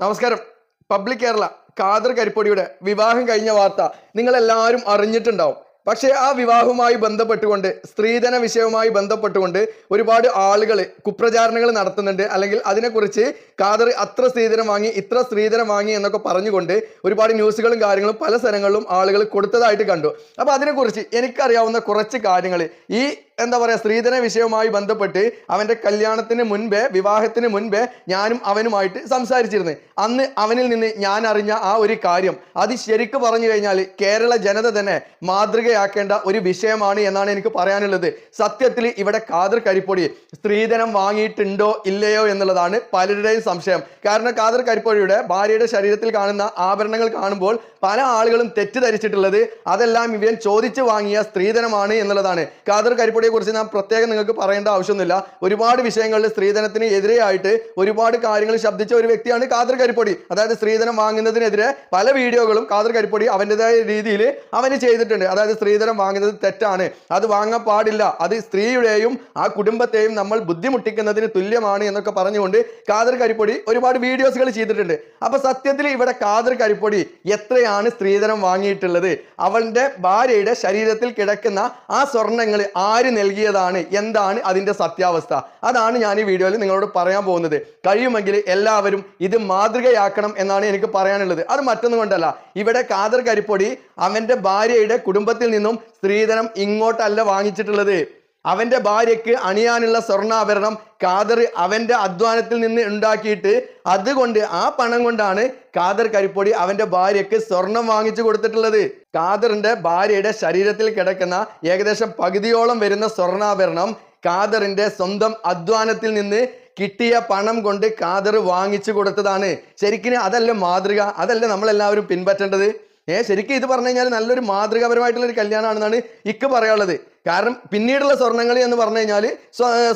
നമസ്കാരം. പബ്ലിക് കേരള ഖാദർ കരിപ്പൊടിയുടെ വിവാഹം കഴിഞ്ഞ വാർത്ത നിങ്ങൾ എല്ലാവരും അറിഞ്ഞിട്ടുണ്ടാവും. പക്ഷേ ആ വിവാഹവുമായി ബന്ധപ്പെട്ടുകൊണ്ട് സ്ത്രീധന വിഷയവുമായി ബന്ധപ്പെട്ടുകൊണ്ട് ഒരുപാട് ആളുകൾ കുപ്രചാരണങ്ങൾ നടത്തുന്നുണ്ട്. അല്ലെങ്കിൽ അതിനെക്കുറിച്ച് ഖാദർ അത്ര സ്ത്രീധനം വാങ്ങി ഇത്ര സ്ത്രീധനം വാങ്ങി എന്നൊക്കെ പറഞ്ഞുകൊണ്ട് ഒരുപാട് ന്യൂസുകളും കാര്യങ്ങളും പല സ്ഥലങ്ങളിലും ആളുകൾ കൊടുത്തതായിട്ട് കണ്ടു. അപ്പോൾ അതിനെക്കുറിച്ച് എനിക്കറിയാവുന്ന കുറച്ച് കാര്യങ്ങൾ ഈ എന്താ പറയുക സ്ത്രീധന വിഷയവുമായി ബന്ധപ്പെട്ട് അവന്റെ കല്യാണത്തിന് മുൻപേ വിവാഹത്തിന് മുൻപേ ഞാനും അവനുമായിട്ട് സംസാരിച്ചിരുന്നു. അന്ന് അവനിൽ നിന്ന് ഞാൻ അറിഞ്ഞ ആ ഒരു കാര്യം. അത് ശരിക്ക് പറഞ്ഞു കഴിഞ്ഞാൽ കേരള ജനത തന്നെ മാതൃകയാക്കേണ്ട ഒരു വിഷയമാണ് എന്നാണ് എനിക്ക് പറയാനുള്ളത്. സത്യത്തിൽ ഇവിടെ കാതർ കരിപ്പൊടി സ്ത്രീധനം വാങ്ങിയിട്ടുണ്ടോ ഇല്ലയോ എന്നുള്ളതാണ് പലരുടെയും സംശയം. കാരണം കാതർ കരിപ്പൊടിയുടെ ഭാര്യയുടെ ശരീരത്തിൽ കാണുന്ന ആഭരണങ്ങൾ കാണുമ്പോൾ പല ആളുകളും തെറ്റിദ്ധരിച്ചിട്ടുള്ളത് അതെല്ലാം ഇവൻ ചോദിച്ചു വാങ്ങിയ സ്ത്രീധനമാണ് എന്നുള്ളതാണ്. കാതർ കരിപ്പൊടിയെ കുറിച്ച് ഞാൻ പ്രത്യേകം നിങ്ങൾക്ക് പറയേണ്ട ആവശ്യമൊന്നുമില്ല. ഒരുപാട് വിഷയങ്ങളിൽ സ്ത്രീധനത്തിന് എതിരെയായിട്ട് ഒരുപാട് കാര്യങ്ങൾ ശബ്ദിച്ച ഒരു വ്യക്തിയാണ് കാതർ കരിപ്പൊടി. അതായത് സ്ത്രീധനം വാങ്ങുന്നതിനെതിരെ പല വീഡിയോകളും കാതർ കരിപ്പൊടി അവന്റെതായ രീതിയിൽ അവന് ചെയ്തിട്ടുണ്ട്. അതായത് സ്ത്രീധനം വാങ്ങുന്നത് തെറ്റാണ്. അത് വാങ്ങാൻ പാടില്ല. അത് സ്ത്രീയുടെയും ആ കുടുംബത്തെയും നമ്മൾ ബുദ്ധിമുട്ടിക്കുന്നതിന് തുല്യമാണ് എന്നൊക്കെ പറഞ്ഞുകൊണ്ട് കാതർ കരിപ്പൊടി ഒരുപാട് വീഡിയോസുകൾ ചെയ്തിട്ടുണ്ട്. അപ്പൊ സത്യത്തിൽ ഇവിടെ കാതർ കരിപ്പൊടി എത്രയാണ് സ്ത്രീധനം വാങ്ങിയിട്ടുള്ളത്? അവളുടെ ഭാര്യയുടെ ശരീരത്തിൽ കിടക്കുന്ന ആ സ്വർണങ്ങൾ ആര് നൽകിയതാണ്. എന്താണ് അതിന്റെ സത്യാവസ്ഥ? അതാണ് ഞാൻ ഈ വീഡിയോയിൽ നിങ്ങളോട് പറയാൻ പോകുന്നത്. കഴിയുമെങ്കിൽ എല്ലാവരും ഇത് മാതൃകയാക്കണം എന്നാണ് എനിക്ക് പറയാനുള്ളത്. അത് മറ്റൊന്നും കൊണ്ടല്ല. ഇവിടെ കാതർ കരിപ്പൊടി അവന്റെ ഭാര്യയുടെ കുടുംബത്തിൽ നിന്നും സ്ത്രീധനം ഇങ്ങോട്ടല്ല വാങ്ങിച്ചിട്ടുള്ളത്. അവന്റെ ഭാര്യയ്ക്ക് അണിയാനുള്ള സ്വർണാഭരണം കാദർ അവന്റെ അധ്വാനത്തിൽ നിന്ന് ഉണ്ടാക്കിയിട്ട് അതുകൊണ്ട് ആ പണം കൊണ്ടാണ് കാദർ കരിപ്പൊടി അവന്റെ ഭാര്യയ്ക്ക് സ്വർണം വാങ്ങിച്ചു കൊടുത്തിട്ടുള്ളത്. കാദറിന്റെ ഭാര്യയുടെ ശരീരത്തിൽ കിടക്കുന്ന ഏകദേശം പകുതിയോളം വരുന്ന സ്വർണാഭരണം കാദറിന്റെ സ്വന്തം അധ്വാനത്തിൽ നിന്ന് കിട്ടിയ പണം കൊണ്ട് കാദർ വാങ്ങിച്ചു കൊടുത്തതാണ്. ശരിക്കും അതല്ല മാതൃക അതല്ല നമ്മളെല്ലാവരും പിൻപറ്റേണ്ടത്. ഏഹ് ശരിക്കും ഇത് പറഞ്ഞു കഴിഞ്ഞാൽ നല്ലൊരു മാതൃകാപരമായിട്ടുള്ള ഒരു കല്യാണമാണെന്നാണ് ഇക്ക് പറയാനുള്ളത്. കാരണം പിന്നീടുള്ള സ്വർണങ്ങൾ എന്ന് പറഞ്ഞു കഴിഞ്ഞാൽ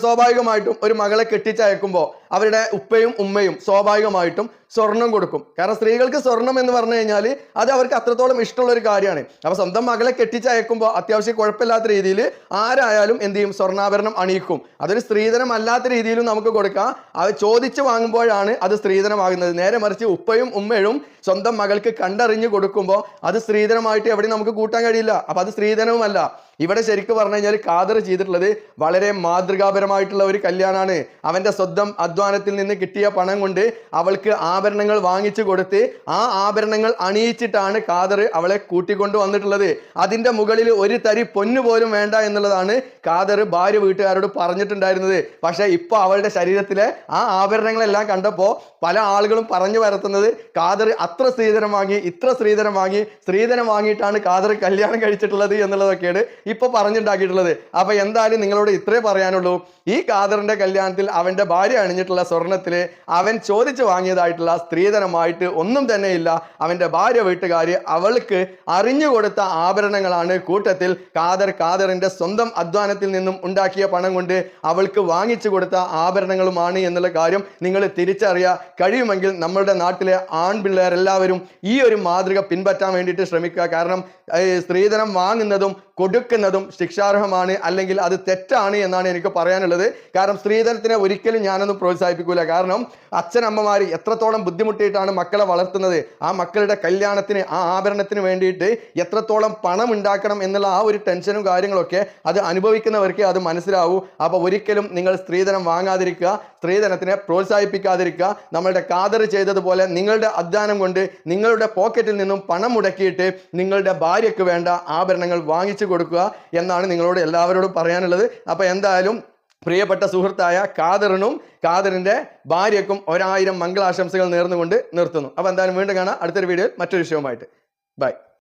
സ്വാഭാവികമായിട്ടും ഒരു മകളെ കെട്ടിച്ചയക്കുമ്പോൾ അവരുടെ ഉപ്പയും ഉമ്മയും സ്വാഭാവികമായിട്ടും സ്വർണം കൊടുക്കും. കാരണം സ്ത്രീകൾക്ക് സ്വർണം എന്ന് പറഞ്ഞു കഴിഞ്ഞാൽ അത് അവർക്ക് അത്രത്തോളം ഇഷ്ടമുള്ള ഒരു കാര്യമാണ്. അപ്പൊ സ്വന്തം മകളെ കെട്ടിച്ചയക്കുമ്പോൾ അത്യാവശ്യം കുഴപ്പമില്ലാത്ത രീതിയിൽ ആരായാലും എന്ത് ചെയ്യും? സ്വർണാഭരണം അണിയിക്കും. അതൊരു സ്ത്രീധനം അല്ലാത്ത രീതിയിലും നമുക്ക് കൊടുക്കാം. അത് ചോദിച്ചു വാങ്ങുമ്പോഴാണ് അത് സ്ത്രീധനമാകുന്നത്. നേരെ മറിച്ച് ഉപ്പയും ഉമ്മയും സ്വന്തം മകൾക്ക് കണ്ടറിഞ്ഞ് കൊടുക്കുമ്പോൾ അത് സ്ത്രീധനമായിട്ട് എവിടെയും നമുക്ക് കൂട്ടാൻ കഴിയില്ല. അപ്പൊ അത് സ്ത്രീധനവുമല്ല. ഇവിടെ ശരിക്കും പറഞ്ഞു കഴിഞ്ഞാൽ കാതർ ചെയ്തിട്ടുള്ളത് വളരെ മാതൃകാപരമായിട്ടുള്ള ഒരു കല്യാണമാണ് അവന്റെ സ്വന്തം അധ്വാനത്തിൽ നിന്ന് കിട്ടിയ പണം കൊണ്ട് അവൾക്ക് ആഭരണങ്ങൾ വാങ്ങിച്ചു കൊടുത്ത് ആ ആഭരണങ്ങൾ അണിയിച്ചിട്ടാണ് കാതർ അവളെ കൂട്ടിക്കൊണ്ടു വന്നിട്ടുള്ളത്. അതിന്റെ മുകളിൽ ഒരു തരി പൊന്നു പോലും വേണ്ട എന്നുള്ളതാണ് കാതർ ഭാര്യ വീട്ടുകാരോട് പറഞ്ഞിട്ടുണ്ടായിരുന്നത്. പക്ഷേ ഇപ്പോൾ അവളുടെ ശരീരത്തിലെ ആ ആഭരണങ്ങളെല്ലാം കണ്ടപ്പോൾ പല ആളുകളും പറഞ്ഞു വരുത്തുന്നത് കാതർ അത്ര സ്ത്രീധനം വാങ്ങി ഇത്ര സ്ത്രീധനം വാങ്ങി സ്ത്രീധനം വാങ്ങിയിട്ടാണ് കാതർ കല്യാണം കഴിച്ചിട്ടുള്ളത് എന്നുള്ളതൊക്കെയാണ് ഇപ്പൊ പറഞ്ഞുണ്ടാക്കിയിട്ടുള്ളത്. അപ്പൊ എന്തായാലും നിങ്ങളോട് ഇത്രേ പറയാനുള്ളൂ. ഈ കാതറിന്റെ കല്യാണത്തിൽ അവന്റെ ഭാര്യ അണിഞ്ഞിട്ടുള്ള സ്വർണത്തിൽ അവൻ ചോദിച്ചു വാങ്ങിയതായിട്ടുള്ള സ്ത്രീധനമായിട്ട് ഒന്നും തന്നെ ഇല്ല അവന്റെ ഭാര്യ വീട്ടുകാർ അവൾക്ക് അറിഞ്ഞു കൊടുത്ത ആഭരണങ്ങളാണ് കൂട്ടത്തിൽ കാതർ കാതറിന്റെ സ്വന്തം അധ്വാനത്തിൽ നിന്നും ഉണ്ടാക്കിയ പണം കൊണ്ട് അവൾക്ക് വാങ്ങിച്ചു കൊടുത്ത ആഭരണങ്ങളുമാണ് എന്നുള്ള കാര്യം നിങ്ങൾ തിരിച്ചറിയുക കഴിയുമെങ്കിൽ നമ്മളുടെ നാട്ടിലെ ആൺപിള്ളേരെല്ലാവരും ഈ ഒരു മാതൃക പിൻപറ്റാൻ വേണ്ടിയിട്ട് ശ്രമിക്കുക. കാരണം സ്ത്രീധനം വാങ്ങുന്നതും കൊടുക്കുന്നതും ശിക്ഷാർഹമാണ് അല്ലെങ്കിൽ അത് തെറ്റാണ് എന്നാണ് എനിക്ക് പറയാനുള്ളത്. കാരണം സ്ത്രീധനത്തിനെ ഒരിക്കലും ഞാനൊന്നും പ്രോത്സാഹിപ്പിക്കൂല. കാരണം അച്ഛനമ്മമാർ എത്രത്തോളം ബുദ്ധിമുട്ടിയിട്ടാണ് മക്കളെ വളർത്തുന്നത്. ആ മക്കളുടെ കല്യാണത്തിന് ആ ആഭരണത്തിന് വേണ്ടിയിട്ട് എത്രത്തോളം പണം ഉണ്ടാക്കണം എന്നുള്ള ആ ഒരു ടെൻഷനും കാര്യങ്ങളൊക്കെ അത് അനുഭവിക്കുന്നവർക്ക് അത് മനസ്സിലാവൂ. അപ്പോൾ ഒരിക്കലും നിങ്ങൾ സ്ത്രീധനം വാങ്ങാതിരിക്കുക സ്ത്രീധനത്തിനെ പ്രോത്സാഹിപ്പിക്കാതിരിക്കുക. നമ്മളുടെ കാതർ ചെയ്തതുപോലെ നിങ്ങളുടെ അധ്വാനം കൊണ്ട് നിങ്ങളുടെ പോക്കറ്റിൽ നിന്നും പണം മുടക്കിയിട്ട് നിങ്ങളുടെ ഭാര്യയ്ക്ക് വേണ്ട ആഭരണങ്ങൾ വാങ്ങിച്ചു കൊടുക്കുക എന്നാണ് നിങ്ങളോട് എല്ലാവരോടും പറയാനുള്ളത്. അപ്പോൾ എന്തായാലും പ്രിയപ്പെട്ട സുഹൃത്തായ കാദറിനും കാതറിന്റെ ഭാര്യക്കും ഒരായിരം മംഗളാശംസകൾ നേർന്നുകൊണ്ട് നിർത്തുന്നു. അപ്പോൾ എന്തായാലും വീണ്ടും കാണാം. അടുത്തൊരു വീഡിയോയിൽ മറ്റൊരു വിഷയവുമായിട്ട്. ബൈ.